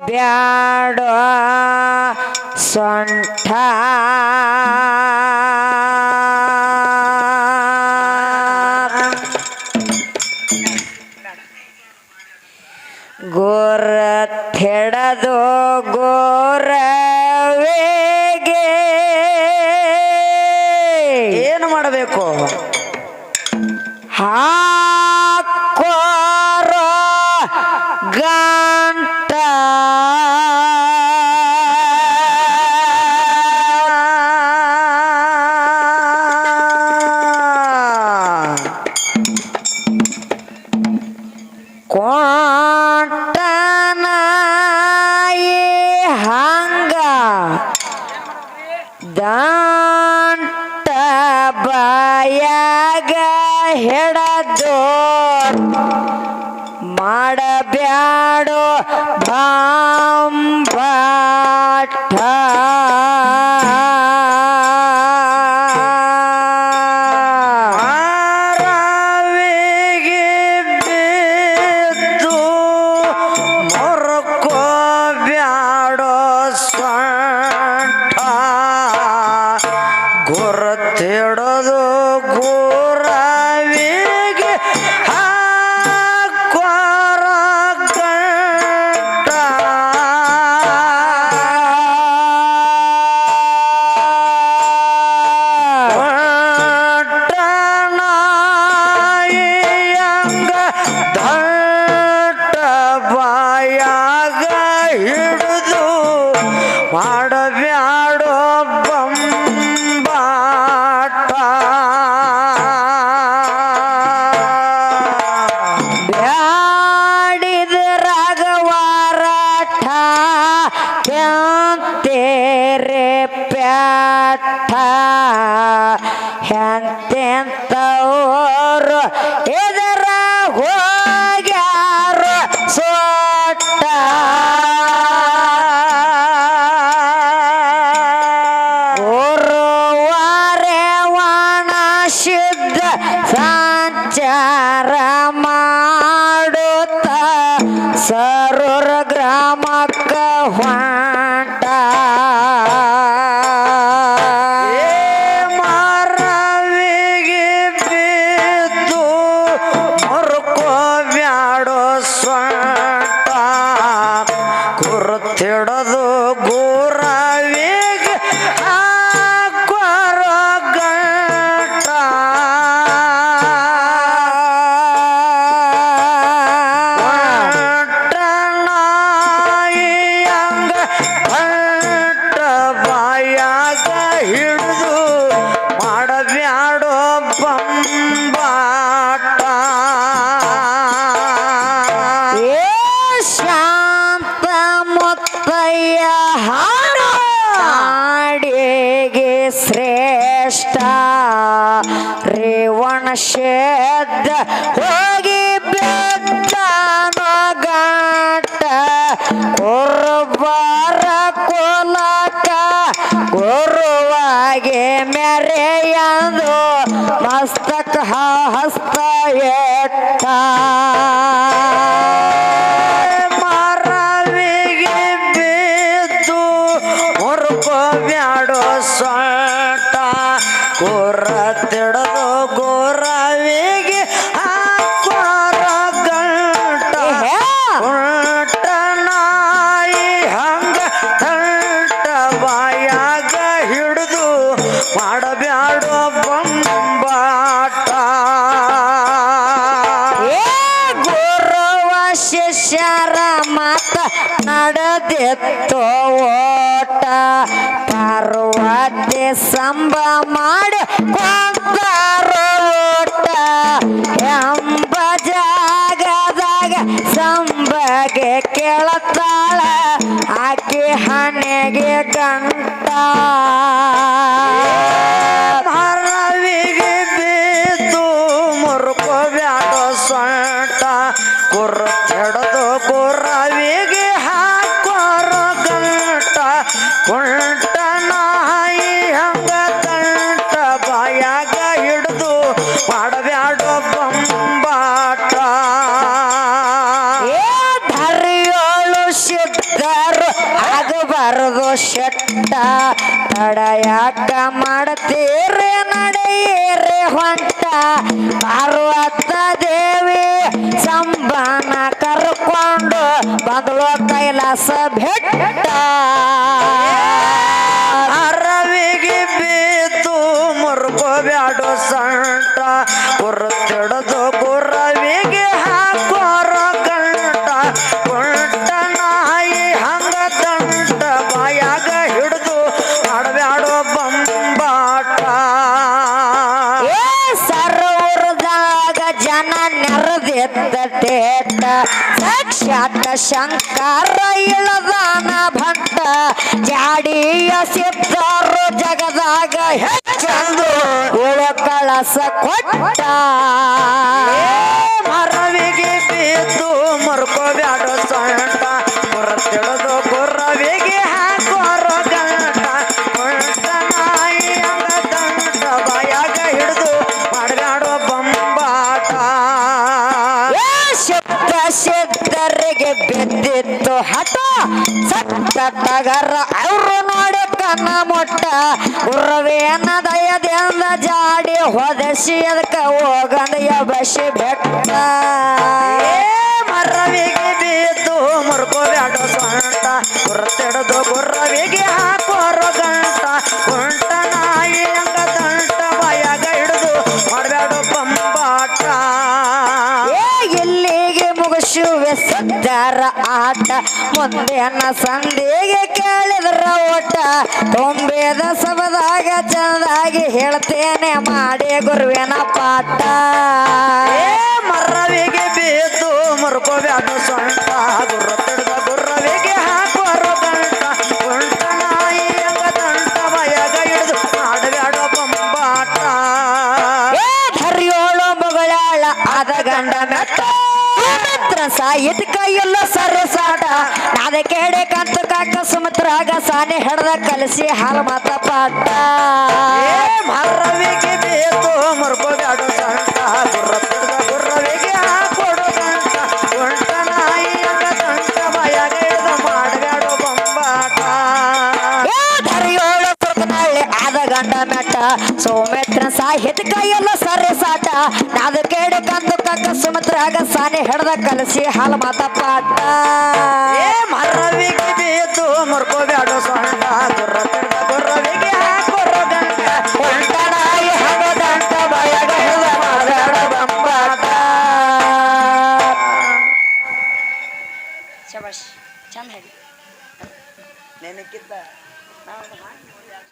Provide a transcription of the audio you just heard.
ಬ್ಯಾಡೋ ಸೊಂಠ ಗೋರ ತೆಡದು ಗೋರವೇಗೆ ಹೆಡದು ಮಾಡಬ್ಯಾಡೋ ಬಾಂಬಾಟ ಮಾಡಬ್ಯಾಡೋ ಬಂಬಾಟ. ಬ್ಯಾಡಿದ ರಾಗವಾರಾಠ ಕೆಂತೇರೆ ಪ್ಯಾಠ ಎಂತೆಂತವರು ಸಂಚಾರ ಮಾಡುತ್ತ ಸರೋರ ಗ್ರಾಮಕ್ಕ ಹೊಂಟ. ಮರವಿಗೆ ಸ್ವಂಟ. ಗುರವಿಗೆ ಶೇದ್ದ ಹೋಗಿ ಬೆತ್ತನೋ ಗಂಟ ಕುರ್ಬಾರ ಕುಲಕ ಗುರುವಾಗೆ ಮೆರೆಯಂದು ಮಸ್ತಕ ಹಸ್ತ ಎಟ್ಟ. ನಡೆದಿತ್ತು ಓಟ ಸಂಭ ಮಾಡಿ ಕೊಂತಾರೋ ಎಂಬ ಜಾಗದಾಗ ಸಂಭಗೆ ಕೇಳತಾಳ ಆಕೆ ಹಣೆಗೆ ಗಂಟ ತಡಯಾಕ ಮಾಡ್ತೀರಿ, ನಡೆಯೇರಿ ಹೊಂಟ. ಪಾರ್ವತ ದೇವಿ ಸಂಬಾನ ಕರ್ಕೊಂಡು ಬದಲು ಕೈಲಾಸ ಭೆಟ್ಟ ಅರವಿಗೆ ಬೀತು ಮುರ್ಕೋಬ್ಯಾಡೋ ಸಂಟ. ಕುರ್ತಿಡದು ತೇಟ ಸಾಕ್ಷಾತ್ ಶಂಕರ ಇಳದಾನ ಭಂಟ ಜಾಡಿಯ ಸಿದ್ಧರು ಜಗದಾಗ ಹೆಚ್ಚಂದು ಉಳ ಕಳಸ ಕೊಟ್ಟ. ಮರವಿಗೆ ಬಿದ್ದು ಮುರ್ಕೋಬ್ಯಾಡೋ ಸಂಟ. ಮರ ಗುರವಿಗೆ ಸತ್ತ ತಗರ ಅವರು ನೋಡಿ ಕನ್ನ ಮೊಟ್ಟ. ಉರ್ವೇನ ದಯದಿಂದ ಜಾಡಿ ಹೊದಸಿ ಅದಕ್ಕ ಹೋಗಂದ ಯಬಸಿ ಬೆಟ್ಟ. ಮರವಿಗೆ ಬೀತು ಮುರ್ಕೋಬ್ಯಾಡೋ ಸಂಟ ಕುರ್ತಿಡದು ಗುರ್ರವಿಗೆ ಹಾಕೋರೋ ಮುಂದೇನ ಸಂದಿಗೆ ಕೇಳಿದ್ರ ಓಟ ತುಂಬಿದ ಸಬದಾಗ ಚಂದಾಗಿ ಹೇಳ್ತೇನೆ ಮಾಡಿ ಗುರುವಿನ ಪಾಠ. ಮರವಿಗೆ ಬೀತು ಮುರ್ಕೋಬ್ಯಾದ ಸೊಂಟ. ಗುರು ತಿಡ್ದ ಗುರ್ರವಿಗೆ ಹಾಕೋರೋ ಗಂಟ ಗುಂಟ ನಾಯಿ ಹಂಗ ದಂಟ ಮಯಗ ಹಿಡಿದು ಮಾಡಬ್ಯಾಡೋ ಬಂಬಾಟ. ಧರಿಯೋಳು ಮಗಳಾಳ ಆದ ಗಂಡ ಮೆಟ್ಟ. ಸುಮಿತ್ರ ಸಾಯಿತ್ ಕೈಯಲ್ಲ ಸರಸಾಟ ನಾದ ಕೇಡೆ ಕಂತ ಕಾಕ ಸುಮಿತ್ರಾಗ ಸಾನೆ ಹಿಡ್ದ ಕಲಸಿ ಹಾಲ ಮಾತ ಪಾಟ ಮರವಿಗೆ ಬೀತು ಮುರ್ಕೋಬ್ಯಾಡೋ ಸೊಂಟ. ಗುರ್ರ ತಿಡ್ದ ಗುರ್ರವಿಗೆ ಹಾಕೋಡು ಗಂಟ ಕುಂಟ ನಾಯಿ ಹಂಗ ದಂಟ ಬಾಯಾಗ ಹಿಡಿದು ಮಾಡಬ್ಯಾಡೋ ಬಂಬಾಟ. ಏ ಧರಿಯೋಳು ಸುಖನಾಳೆ ಆದ ಗಂಡ ಮೆಟ್ಟ. ಸೌಮಿತ್ರ ಸಾಹಿತ್ಯ ಕೈಯಲ್ಲ ಸರಸಾಟ ನಾದ ಕೇಡು ಕಂತ ಕಕ್ಕ ಸುಮಿತ್ರಾಗ ಸಾನೆ ಹಿಡ್ದ ಕಲಸಿ ಹಾಲು ಮಾತ ಪಾಟ ಏ ಮರವಿಗೆ ಬೀತು ಮುರ್ಕೋಬೇಡ ಸೊಂಡ ಗುರ್ರ